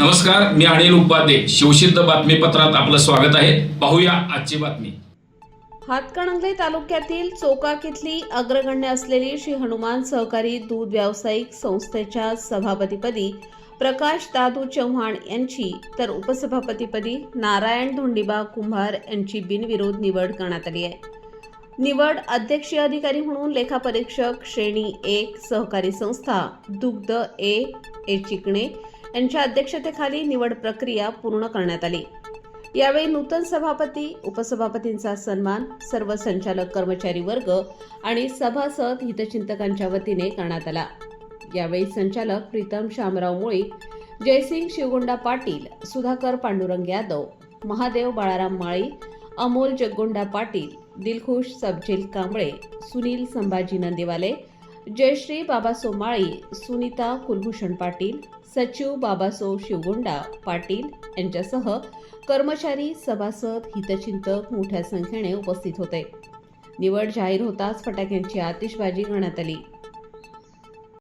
नमस्कार मी अनिल उपाध्ये. शिवसिद्ध बातमीपत्रात आपलं स्वागत आहे. पाहूया आजची बातमी. हातकणंगले तालुक्यातील चोकाक इथली अग्रगण्य असलेली श्री हनुमान सहकारी दूध व्यावसायिक संस्थेच्या सभापतीपदी प्रकाश दादू चव्हाण यांची तर उपसभापतीपदी नारायण धोंडीबा कुंभार यांची बिनविरोध निवड करण्यात आली आहे. निवड अध्यक्षीय अधिकारी म्हणून लेखापरीक्षक श्रेणी एक सहकारी संस्था दुग्ध ए ए चिकणे यांच्या अध्यक्षतेखाली निवड प्रक्रिया पूर्ण करण्यात आली. यावेळी नूतन सभापती उपसभापतींचा सन्मान सर्व संचालक कर्मचारी वर्ग आणि सभासद हितचिंतकांच्या वतीने करण्यात आला. यावेळी संचालक प्रीतम शामराव मुळीक जयसिंग शिवगोंडा पाटील सुधाकर पांडुरंग यादव महादेव बाळाराम माळी अमोल जगगोंडा पाटील दिलखुश सबजेल कांबळे सुनील संभाजी नंदिवाले जयश्री बाबा सोमाळी सुनीता कुलभूषण पाटील सचिव बाबासो शिवगुंडा पाटील यांच्यासह कर्मचारी सभासद हितचिंतक मोठ्या संख्येने उपस्थित होते. निवड जाहीर होताच फटाक्यांची आतिषबाजी करण्यात आली.